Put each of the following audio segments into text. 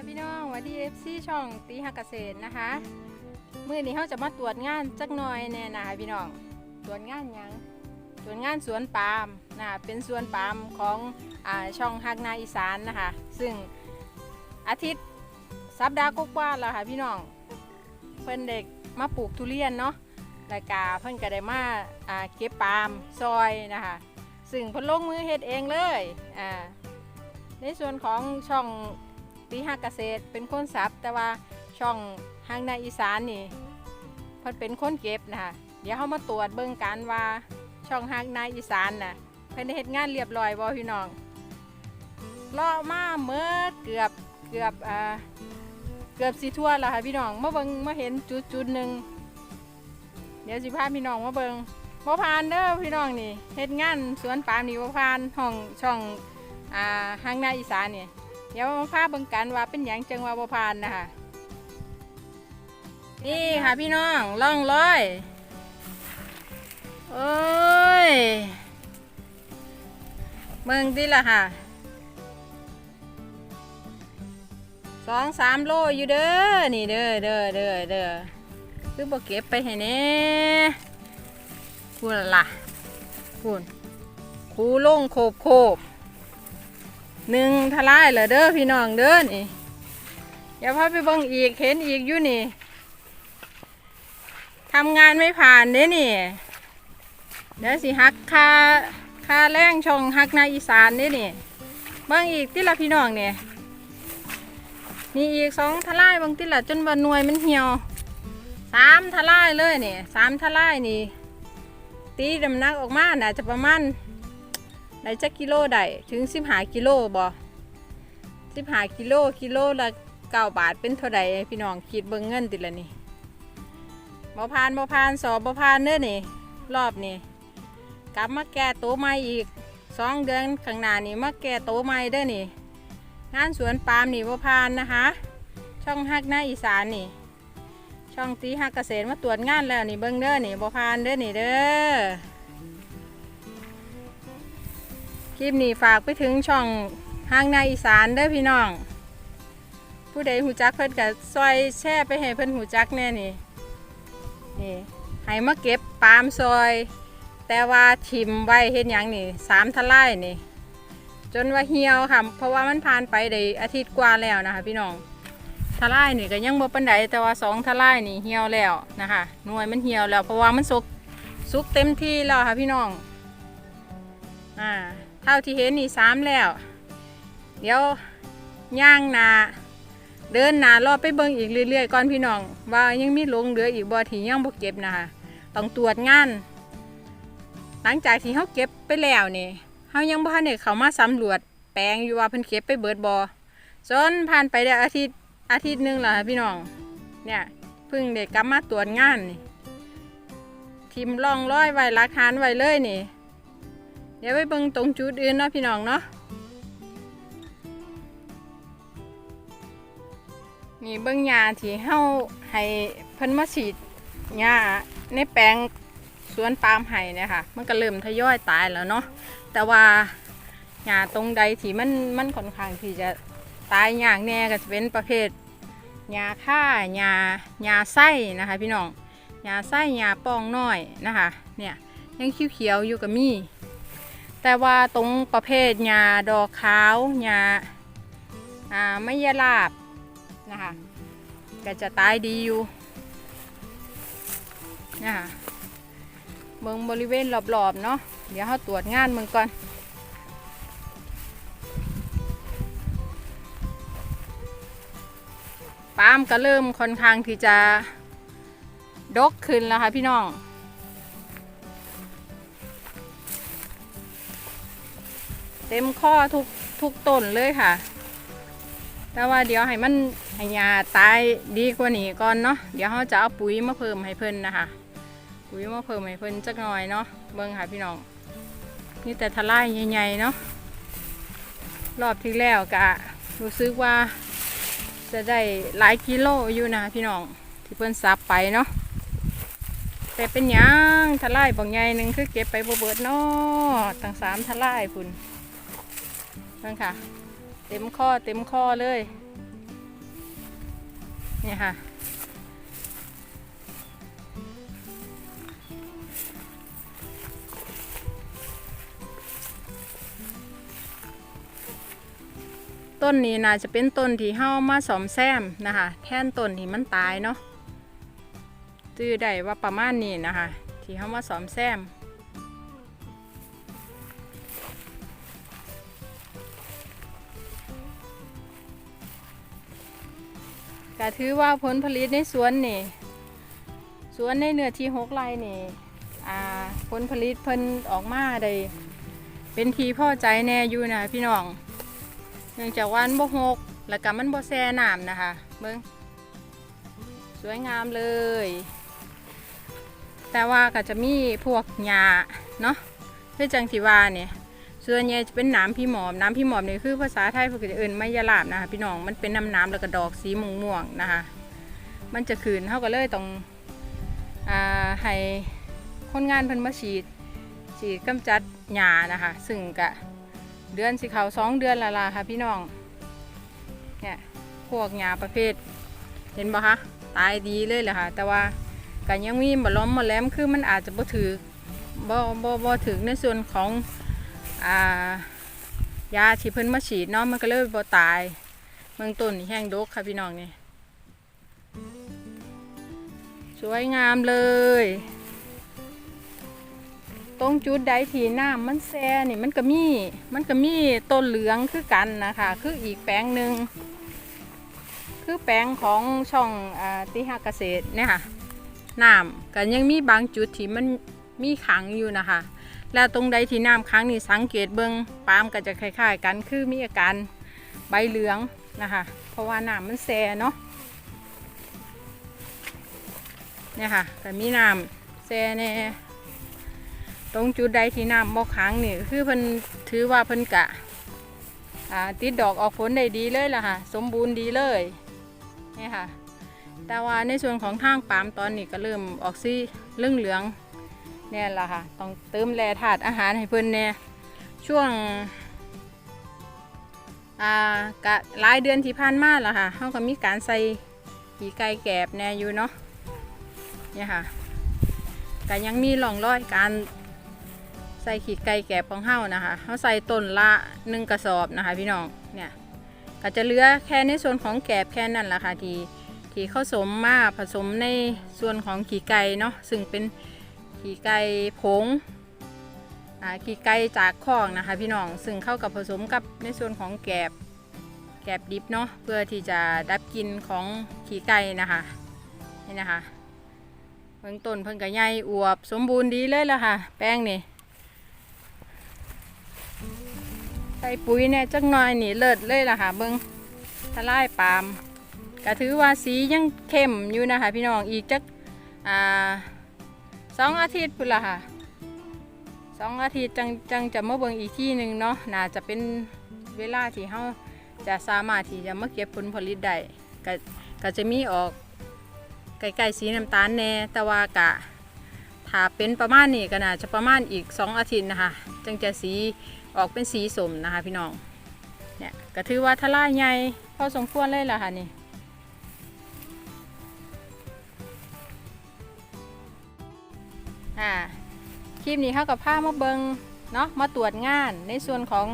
ค่ะพี่น้องวัสดีเอฟซีช่องตีหักเกษตรนะคะมื่อนี้เขาจะมาตรวจงานจักหน่อยแน่นะคะพี่น้องตรวจงานยังตรวจงานสวนปาล์มนะคะเป็นสวนปาล์มของอช่องฮักนาอีสานนะคะ ซึ่งอาทิตย์สัปดาห์กว่าๆแล้วค่ะพี่น้องเพิ่นเด็กมาปลูกทุเรียนเนาะรายกาเพิ่นก็ได้มาอ่าเก็บปาล์มซอยนะคะซึ่งเพิ่นลงมือเฮ็ดเองเลยอ่าในส่วนของช่อง ตีหักเกษตรเป็นคนซับแต่ว่าช่องทางในอีสานนี่เพิ่นเป็นคนเก็บนะคะเดี๋ยวเขามาตรวจเบิ่งกันว่าช่องทางในอีสานน่ะเพิ่นได้เฮ็ดงานเรียบร้อยบ่พี่น้องเลาะมาเมื่อเกือบเกือบอ่าเกือบสิทั่วแล้วค่ะพี่น้องมาเบิ่งมาเห็นจุดจุดหนึ่งเดี๋ยวสิพาพี่น้องมาเบิ่งบ่ผ่านเด้อพี่น้องนี่เฮ็ดงานสวนปาล์มนี่บ่ผ่านห้องช่องอ่าทางหน้าอีสานนี่ เดี๋ยวมาพาเบิ่งกันว่าเป็นหยังจังว่าบ่ผ่านนะคะนี่ค่ะพี่น้องล่องลอยโอ้ยเมืองที่ละค่ะสองสามโลอยู่เด้อนี่เด้อเด้อเด้อเด้อคือบ่เก็บไปให้แน่พูดล่ะพูดคูลงโคบโคบ หนึ่งทลายเหรอเด้อพี่น้องเด้อนี่อย่าพาไปเบิ่งอีกเห็นอีกอยู่นี่ทำงานไม่ผ่านเด้นี่เดี๋ยวสิฮักค่าค่าแรงชงฮักนาอีสานเด้นี่เบิ่งอีกที่ละพี่น้องเนี่ยนี่อีกสองทลายบางที่ละจนว่าหน่วยมันเหี่ยวสามทลายเลยนี่สามทลายนี่ตีดำนักออกมาน่าจะประมาณ ได้จักกิโลได้ถึงสิบหากิโลบ่สิบหากิโลกิโลละเก้าบาทเป็นเท่าใดพี่น้องคิดเบิ่งเงินติละนี่บ่พานบ่พานสอบบ่พานเด้อนี่รอบนี่กลับมาแก้โตใหม่อีกสองเดือนข้างหน้านี่มาแก้โตใหม่เด้อนี่งานสวนปาล์มนี่บ่พานนะคะ ช่องฮักหน้าอีสานนี่ ช่องตีฮักเกษตรมาตรวจงานแล้วนี่เบิ่งเด้อนี่บ่พานเด้อนี่เด้อ คลิปนี้ฝากไปถึงช่องห้างในอีสานเด้อพี่น้อง ผู้ใดหูจักเพิ่นก็ซอยแช่ไปให้เพิ่นหูจักแน่นี่นี่ให้มาเก็บปาล์มซอย แต่ว่าทิมไว้เฮ็ดหยังนี่สามทลายนี่ จนว่าเหี่ยวค่ะเพราะว่ามันผ่านไปได้อาทิตย์กว่าแล้วนะคะ พี่น้องทลายนี่ก็ยังบ่ปานใดแต่ว่าสองทลายนี่เหี่ยวแล้วนะคะหน่วยมันเหี่ยวแล้วเพราะว่ามันสุกสุกเต็มที่แล้วค่ะพี่น้องอ่า เท่าที่เห็นนี่สามแล้ว เดี๋ยวย่างนาเดินนารอบไปเบิ่งอีกเรื่อยๆก่อนพี่น้อง ว่ายังมีหลงเหลืออีกบ่ที่ยังบ่เก็บนะคะต้องตรวจงาน หลังจากที่เขาเก็บไปแล้วนี่เขายังบ่ทันได้เข้ามาสำรวจ แปลงอยู่ว่าเพิ่นเก็บไปเบิดบ่จนผ่านไปได้อาทิตย์อาทิตย์หนึงแล้วพี่น้อง เนี่ยเพิ่งได้กลับมาตรวจงานนี่ทิมร่องร้อยไว้ลักฐานไว้เลยนี่ เดี๋ยวไปเบิ่งตรงจุดอื่นเนาะพี่น้องเนาะนี่เบิ่งยาที่เฮาให้เพิ่นมาฉีดยาในแปลงสวนปาล์มไห้เนี่ยค่ะ มันก็เริ่มทยอยตายแล้วเนาะแต่ว่าหญ้าตรงใดที่มันมันค่อนข้างที่จะตายยากแน่ก็จะเป็นประเภทหญ้าค่าหญ้าหญ้าไส้นะคะ พี่น้องหญ้าไส้หญ้าปองน้อยนะคะ เนี่ยยังเขียวๆอยู่กับมี แต่ว่าตรงประเภทยาดอกขาวหญ้าอ่าไม่ยาลาบนะคะก็จะตายดีอยู่นะคะเบิ่งบริเวณรอบๆเนาะเดี๋ยวเขาตรวจงานเมืองก่อนปาล์มก็เริ่มค่อนข้างที่จะดกขึ้นแล้วค่ะพี่น้อง เต็มข้อทุกทุกต้นเลยค่ะ แต่ว่าเดี๋ยวให้มันให้ยาตายดีกว่านี้ก่อนเนาะเดี๋ยวเขาจะเอาปุ๋ยมาเพิ่มให้เพิ่นนะคะปุ๋ยมาเพิ่มให้เพิ่นจักหน่อยเนาะเบิ่งค่ะพี่น้องนี่แต่ทลายใหญ่ๆเนาะรอบที่แล้วกะรู้สึกว่าจะได้หลายกิโลอยู่นะพี่น้องที่เพิ่นซับไปเนาะแต่เป็นยังทลายบางใหญ่หนึ่งคือเก็บไปบเบิดเนาะตั้งสามทลายพุ่น นั่นค่ะ เต็มข้อเต็มข้อเลย เนี่ยค่ะ ต้นนี้น่าจะเป็นต้นที่เฮามาสอมแซมนะคะ แทนต้นที่มันตายเนาะจื้อได้ว่าประมาณนี้นะคะ ที่เฮามาสอมแซม ก็ถือว่าผลผลิตในสวนนี่ สวนในเนื้อที่หกไร่นี่อ่าผลผลิตเพิ่นออกมาได้เป็นทีพ่อใจแน่อยู่นะพี่น้อง เนื่องจากวันบ่หกแล้วก็มันบ่แซ่น้ำนะคะเบิ่งสวยงามเลย แต่ว่าก็จะมีพวกหญ้าเนาะคือจังที่ว่าเนี่ย ส่วนใหญ่จะเป็นน้ำพี่หมอมน้ำพี่หมอมนี่คือภาษาไทยเพิ่นก็จะเอิ้นไม้ยาลาบนะคะพี่น้องมันเป็นน้ำน้ำแล้วก็ดอกสีม่วงๆนะคะ มันจะขืนเท่ากันเลยต้องอ่าให้คนงานเพิ่นมาฉีดฉีดกำจัดหญ้านะคะ ซึ่งก็เดือนสิเขาสองเดือนละล่ะค่ะพี่น้องเนี่ยพวกหญ้าประเภท เห็นปะคะตายดีเลยแหละค่ะ แต่ว่ากันยังมีบล้อมมาแหลมคือมันอาจจะบ่ถือบ่บ่บ่ถึงในส่วนของ อ่ายาที่เพิ่นมาฉีดเนาะมันก็เลยบ่ตายเมืองต้นนี่แห้งดกค่ะพี่น้องนี่สวยงามเลย ตรงจุดใดที่น้ำมันแซ่นี่มันก็มีมันก็มีต้นเหลืองคือกันนะคะ คืออีกแปลงหนึ่งคือแปลงของช่องอาติหาเกษตรเนี่ยค่ะน้ำก็ยังมีบางจุดที่มันมีขังอยู่นะคะ แล้วตรงใดที่น้ำขังนี่สังเกตเบิงปาล์มก็จะคล้ายๆกันคือมีอาการใบเหลืองนะคะ เพราะว่าน้ำมันแซ่เนาะเนี่ยค่ะแต่มีน้ำแซ่แน่ตรงจุดใดที่น้ำบ่ขังนี่คือเพิ่นถือว่าเพิ่นกะติดดอกออกผลได้ดีเลยล่ะค่ะ สมบูรณ์ดีเลยนี่ค่ะ แต่ว่าในส่วนของทางปาล์มตอนนี้ก็เริ่มออกสีเหลืองเหลือง เนี่ยล่ะค่ะ ต้องเติมแร่ธาตุอาหารให้เพิ่นเนี่ยช่วงอ่ากะหลายเดือนที่ผ่านมาแล้วค่ะเขาก็มีการใส่ขี้ไก่แกบแน่อยู่เนาะเนี่ยค่ะก็ยังมีร่องร้อยการใส่ขีดไก่แกบของเฮานะคะเขาใส่ต้นละหนึ่งกระสอบนะคะ พี่น้อง เนี่ยก็จะเหลือแค่ในส่วนของแกบแค่นั้นแหละค่ะที่ที่เข้าสมมาผสมในส่วนของขี้ไก่เนาะซึ่งเป็น ขี้ไก่ผงอ่าขี้ไก่จากคอกนะคะ พี่น้องซึ่งเข้ากับผสมกับในส่วนของแกบแกบดิบเนาะเพื่อที่จะดับกลินของขี้ไก่นะคะนี่นะคะเบื้องต้นเพิ่งกระใหญ่อวบสมบูรณ์ดีเลยละค่ะ แป้งนี่ใส่ปุ๋ยเนี่ยจักหน่อยนี่เลิศเลยล่ะค่ะเบิงทลายปาล์มก็ถือว่าสียังเข้มอยู่นะคะ พี่น้องอีกจักอ่า สองอาทิตย์พุ่นละค่ะสองอาทิตย์จังจังจะมาเบิงอีกที่หนึ่งเนาะน่าจะเป็นเวลาที่เขาจะสามารถที่จะมาเก็บผลผลิตได้ก็ก็จะมีออกใกล้ๆสีน้ำตาลแน่แต่ว่ากะถ้าเป็นประมาณนี้ก็น่าจะประมาณอีกสองอาทิตย์นะคะจังจะสีออกเป็นสีสมนะคะพี่น้องเนี่ยก็ถือว่าทลายใหญ่พอสมควรเลยล่ะค่ะนี่ อ่าคลิปนี้เขากับผ้ามาเบิงเนาะมาตรวจงานในส่วนของ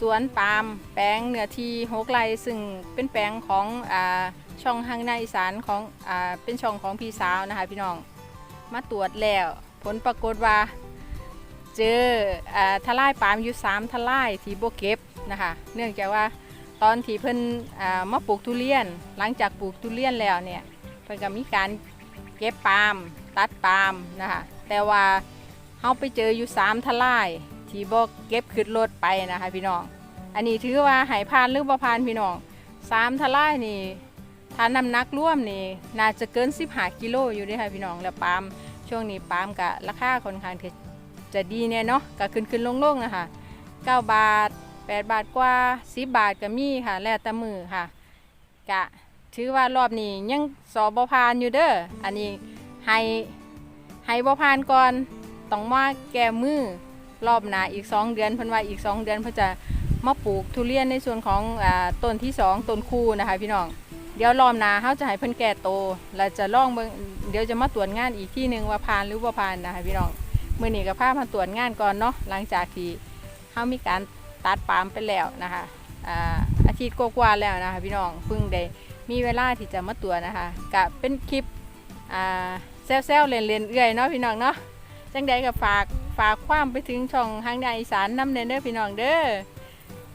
สวนปาล์มแปลงเหนือทีหกไร่ซึ่งเป็นแปลงของอ่าช่องทางในอีสานของอ่าเป็นช่องของพี่สาวนะคะพี่น้องมาตรวจแล้วผลปรากฏว่าเจออ่าทลายปาล์มอยู่สามทลายที่โบเก็บนะคะเนื่องจากว่าตอนที่เพิ่นมาปลูกทุเรียน หลังจากปลูกทุเรียนแล้วเนี่ยเพิ่นก็มีการเก็บปาล์ม ตัดปาล์มนะคะแต่ว่าเขาไปเจออยู่สามทลายที่โบเก็บขึ้นรถไปนะคะพี่น้อง อันนี้ถือว่าหายพานหรือบ่พานพี่น้องสามทลายนี่ถ้าน้ำหนักร่วมนี่น่าจะเกิน15กิโลอยู่ด้วยค่ะพี่น้องแล้วปาล์มช่วงนี้ปาล์มก็ราคาค่อนข้างจะดีเนี่ยเนาะก็ขึ้นขึ้นลงลงนะคะ9บาท 8 บาทกว่า 10 บาทก็มีค่ะ แล้วแต่มือค่ะกะถือว่ารอบนี้ยังสอบบพานอยู่เด้ออันนี้ ให้ให้บพานก่อนต้องมาแก้มือรอบหนาอีก 2 เดือนเพิ่นว่าอีก 2 เดือนเพิ่นจะมาปลูกทุเรียนในส่วนของอต้นที่ 2ต้นคู่นะคะพี่น้องเดี๋ยวรอบหนาเขาจะให้เพิ่นแก่โตแล้วจะลองเดี๋ยวจะมาตรวจงานอีกที่หนึ่งว่าผ่านหรือว่าผ่านนะคะพี่น้องมื้อนี้ก็พามาตรวจงานก่อนเนาะหลังจากที่เขามีการตัดปามไปแล้วนะคะอาทิตย์กว่าแล้วนะคะพี่น้องเพิ่งได้มีเวลาที่จะมาตรวจนะคะกะเป็นคลิปอ่า แซวๆเล่นๆเอื่อยเนาะพี่น้องเนาะจังใดก็ฝากฝากความไปถึงช่องทางใดอีสานน้ำเนเด้อพี่น้องเด้อ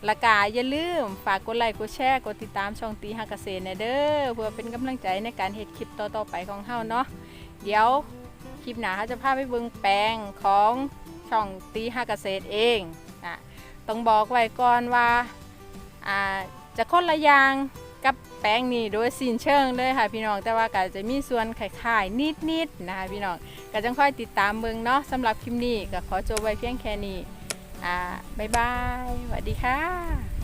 ละกาอย่าลืมฝากกดไลค์กดแชร์กดติดตามช่องตีฮักเกษตรในเด้อเพื่อเป็นกำลังใจในการเฮ็ดคลิปต่อๆไปของเฮาเนาะเดี๋ยวคลิปหน้าเขาจะพาไปเบิ่งแปลงของช่องตีฮักเกษตรเองนะต้องบอกไว้ก่อนว่าอ่าจะคนละอย่าง แป้งนี่โดยสิ้นเชิงเลยค่ะพี่น้องแต่ว่าก็จะมีส่วนคล้ายๆนิดๆนะคะพี่น้องก็จังค่อยติดตามเบิ่งเนาะสำหรับคลิปนี้ก็ขอจบไว้เพียงแค่นี้อ่าบ๊ายบายสวัสดีค่ะ